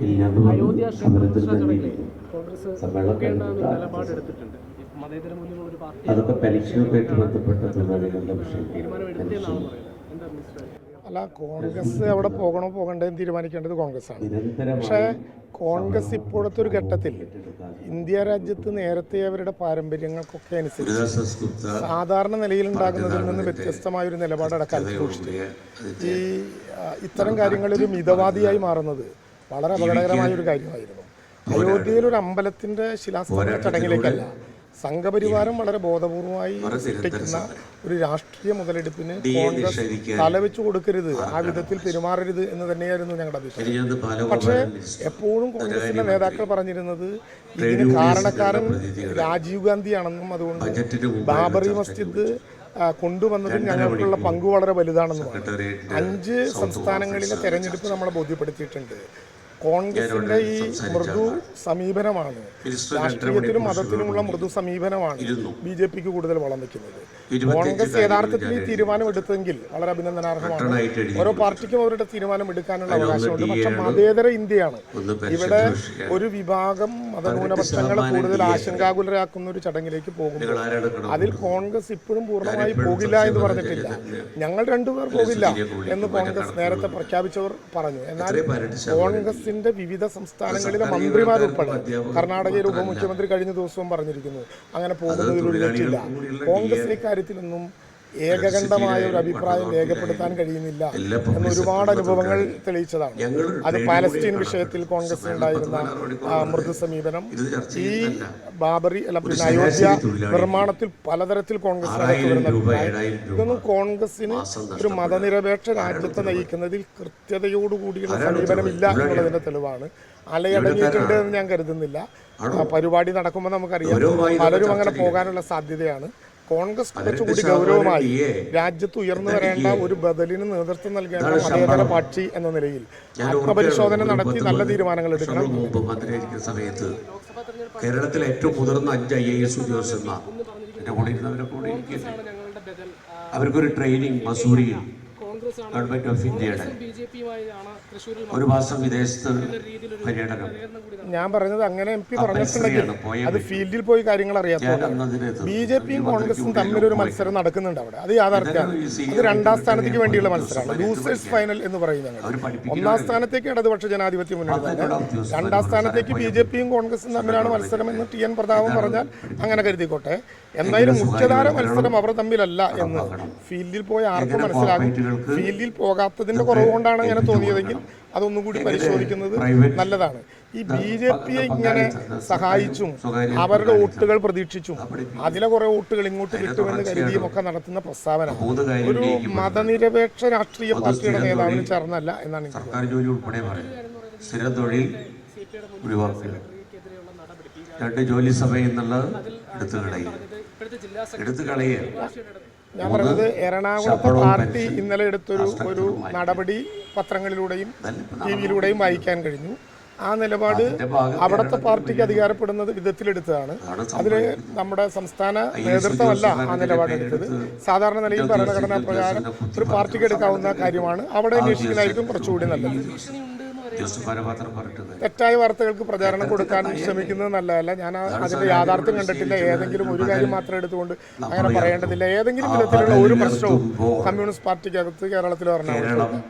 അയോധ്യ നിലപാടെടുത്തിട്ടുണ്ട് മതേതര മൂല്യമുള്ള ഒരു പാർട്ടി അതൊക്കെ ബന്ധപ്പെട്ട തൊഴിലാളികളുടെ അല്ല കോൺഗ്രസ് അവിടെ പോകണോ പോകണ്ടേന്ന് തീരുമാനിക്കേണ്ടത് കോൺഗ്രസ് ആണ് പക്ഷേ കോൺഗ്രസ് ഇപ്പോഴത്തെ ഒരു ഘട്ടത്തിൽ ഇന്ത്യ രാജ്യത്ത് നേരത്തെ അവരുടെ പാരമ്പര്യങ്ങൾക്കൊക്കെ അനുസരിച്ച് സാധാരണ നിലയിൽ ഉണ്ടാകുന്നതിൽ നിന്ന് വ്യത്യസ്തമായ ഒരു നിലപാടടക്കാൻ ഈ ഇത്തരം കാര്യങ്ങളിൽ ഒരു മിതവാദിയായി മാറുന്നത്. വളരെ അപകടകരമായ ഒരു കാര്യമായിരുന്നു. അയോധ്യയിൽ ഒരു അമ്പലത്തിന്റെ ശിലാസ്ഥാപന ചടങ്ങിലേക്കല്ല സംഘപരിവാരം വളരെ ബോധപൂർവമായി സൃഷ്ടിക്കുന്ന ഒരു രാഷ്ട്രീയ മുതലെടുപ്പിന് കോൺഗ്രസ് തലവെച്ചു കൊടുക്കരുത്. ആ വിധത്തിൽ പെരുമാറരുത് എന്ന് തന്നെയായിരുന്നു ഞങ്ങളുടെ അഭിപ്രായം. പക്ഷേ എപ്പോഴും കോൺഗ്രസിന്റെ നേതാക്കൾ പറഞ്ഞിരുന്നത് ഇതിന് കാരണക്കാരൻ രാജീവ് ഗാന്ധിയാണെന്നും അതുകൊണ്ട് ബാബറി മസ്ജിദ് കൊണ്ടുവന്നതിൽ ഞങ്ങൾക്കുള്ള പങ്ക് വളരെ വലുതാണെന്നും അഞ്ച് സംസ്ഥാനങ്ങളിലെ തെരഞ്ഞെടുപ്പ് നമ്മളെ ബോധ്യപ്പെടുത്തിയിട്ടുണ്ട്. കോൺഗ്രസിന്റെ ഈ മൃദു സമീപനമാണ്. രാഷ്ട്രീയത്തിനും മതത്തിനുമുള്ള മൃദു സമീപനമാണ് ബി ജെ പിക്ക് കൂടുതൽ വളം വെക്കുന്നത് കോൺഗ്രസ് യഥാർത്ഥത്തിൽ ഈ തീരുമാനം എടുത്തെങ്കിൽ വളരെ അഭിനന്ദനാർഹമാണ്. ഓരോ പാർട്ടിക്കും അവരുടെ തീരുമാനം എടുക്കാനുള്ള അവകാശമുണ്ട്. പക്ഷെ മതേതര ഇന്ത്യയാണ്. ഇവിടെ ഒരു വിഭാഗം മതന്യൂനപക്ഷങ്ങളെ കൂടുതൽ ആശങ്കാകുലരാക്കുന്ന ഒരു ചടങ്ങിലേക്ക് കടന്നു അതിൽ കോൺഗ്രസ് ഇപ്പോഴും പൂർണമായി പോകില്ല എന്ന് പറഞ്ഞിട്ടില്ല. ഞങ്ങൾ രണ്ടുപേർ പോകില്ല എന്ന് കോൺഗ്രസ് നേരത്തെ പ്രഖ്യാപിച്ചവർ പറഞ്ഞു. എന്നാൽ കോൺഗ്രസിന്റെ വിവിധ സംസ്ഥാനങ്ങളിലെ മന്ത്രിമാരുൾപ്പെടെ കർണാടകയിലെ ഉപമുഖ്യമന്ത്രി കഴിഞ്ഞ ദിവസവും പറഞ്ഞിരിക്കുന്നു. അങ്ങനെ പോകുന്നതിൽ ഒരു തെറ്റില്ല കോൺഗ്രസിന് ഇക്കാര്യത്തിലൊന്നും ഏകകണ്ഠമായ ഒരു അഭിപ്രായം രേഖപ്പെടുത്താൻ കഴിയുന്നില്ല എന്ന് ഒരുപാട് അനുഭവങ്ങൾ തെളിയിച്ചതാണ്. അത് പാലസ്തീൻ വിഷയത്തിൽ കോൺഗ്രസ് ഉണ്ടായിരുന്ന മൃദു സമീപനം ഈ ബാബറി അല്ല പിന്നെ അയോധ്യ നിർമ്മാണത്തിൽ പലതരത്തിൽ കോൺഗ്രസ് അഭിപ്രായം. ഇതൊന്നും കോൺഗ്രസിന് ഒരു മതനിരപേക്ഷ രാജ്യത്തെ നയിക്കുന്നതിൽ കൃത്യതയോടുകൂടിയുള്ള സമീപനമില്ല എന്നുള്ളതിന്റെ തെളിവാണ്. അലയടങ്ങിയിട്ടുണ്ട് എന്ന് ഞാൻ കരുതുന്നില്ല. പരിപാടി നടക്കുമ്പോൾ നമുക്കറിയാം പലരും അങ്ങനെ പോകാനുള്ള സാധ്യതയാണ്. കോൺഗ്രസ് കുറച്ചുകൂടി ഗൗരവമായി രാജ്യത്ത് ഉയർന്നു വരേണ്ട ഒരു ബദലിന് നേതൃത്വം നൽകേണ്ട മതേതര പാർട്ടി എന്ന നിലയിൽ ആത്മപരിശോധന നടത്തി നല്ല തീരുമാനങ്ങൾ എടുക്കണം. സമയത്ത് കേരളത്തിലെ ഏറ്റവും മുതിർന്ന അഞ്ച് ഐ എ എസ് ഉദ്യോഗസ്ഥന്മാർ എന്റെ കൂടെ ഇരുന്നവരെ കൂടെ ബദൽ അവർക്കൊരു ട്രെയിനിങ് ആണ് ഗവൺമെന്റ് ഓഫ് ഇന്ത്യയുടെ ഒരു മാസം വിദേശത്ത് പര്യടനം. ഞാൻ പറഞ്ഞത് അങ്ങനെ എം പി പറഞ്ഞിട്ടുണ്ടെങ്കിൽ അത് ഫീൽഡിൽ പോയി കാര്യങ്ങൾ അറിയാത്തതുകൊണ്ട് ബി ജെ പിയും കോൺഗ്രസും തമ്മിലൊരു മത്സരം നടക്കുന്നുണ്ട് അവിടെ. അത് യാഥാർത്ഥ്യമാണ്. അത് രണ്ടാം സ്ഥാനത്തേക്ക് വേണ്ടിയുള്ള മത്സരമാണ്. ലൂസേഴ്സ് ഫൈനൽ എന്ന് പറയുന്നത് ഒന്നാം സ്ഥാനത്തേക്ക് ഇടതുപക്ഷ ജനാധിപത്യ മുന്നണി തന്നെ രണ്ടാം സ്ഥാനത്തേക്ക് ബി ജെ പിയും കോൺഗ്രസും തമ്മിലാണ് മത്സരം എന്ന് ടി എൻ പ്രതാപം പറഞ്ഞാൽ അങ്ങനെ കരുതിക്കോട്ടെ. എന്തായാലും മുഖ്യധാര മത്സരം അവർ തമ്മിലല്ല എന്ന് ഫീൽഡിൽ പോയി ആർക്കും മനസ്സിലാകും. ഫീൽഡിൽ പോകാത്തതിന്റെ കുറവ് കൊണ്ടാണ് അങ്ങനെ തോന്നിയതെങ്കിൽ അതൊന്നും കൂടി പരിശോധിക്കുന്നത് നല്ലതാണ്. ഈ ബി ജെ പിയെ ഇങ്ങനെ സഹായിച്ചും അവരുടെ വോട്ടുകൾ പ്രതീക്ഷിച്ചും അതിലെ കുറെ വോട്ടുകൾ ഇങ്ങോട്ട് കിട്ടുമെന്ന് കരുതിയും ഒക്കെ നടത്തുന്ന പ്രസ്താവന. ഒരു മതനിരപേക്ഷ രാഷ്ട്രീയ പാർട്ടിയുടെ നേതാവിന് ചേർന്നല്ല എന്നാണ് എനിക്ക് ഒഴിവാക്കുക. രണ്ട് ജോലി സമയം എന്നുള്ളത് എടുത്തു കളയുക. എടുത്തു കളയുക. ഞാൻ പറഞ്ഞത് എറണാകുളത്തെ പാർട്ടി ഇന്നലെ എടുത്തൊരു ഒരു നടപടി പത്രങ്ങളിലൂടെയും ടി വിയിലൂടെയും വായിക്കാൻ കഴിഞ്ഞു. ആ നിലപാട് അവിടുത്തെ പാർട്ടിക്ക് അധികാരപ്പെടുന്നത് വിധത്തിലെടുത്തതാണ്. അതിൽ നമ്മുടെ സംസ്ഥാന നേതൃത്വമല്ല ആ നിലപാടെടുത്തത് സാധാരണ നിലയിൽ ഭരണഘടനാ പ്രകാരം ഒരു പാർട്ടിക്ക് എടുക്കാവുന്ന കാര്യമാണ്. അവിടെ അന്വേഷിക്കുന്നതായിരിക്കും കുറച്ചുകൂടി നല്ലത്. തെറ്റായ വാർത്തകൾക്ക് പ്രചാരണം കൊടുക്കാൻ ശ്രമിക്കുന്നത് നല്ലതല്ല. ഞാൻ അതിന്റെ യാഥാർത്ഥ്യം കണ്ടിട്ടില്ല. ഏതെങ്കിലും ഒരു കാര്യം മാത്രം എടുത്തുകൊണ്ട് അങ്ങനെ പറയേണ്ടതില്ല. ഏതെങ്കിലും വിധത്തിലുള്ള ഒരു പ്രശ്നവും കമ്മ്യൂണിസ്റ്റ് പാർട്ടിക്കകത്ത് കേരളത്തിൽ പറഞ്ഞാൽ കേരളം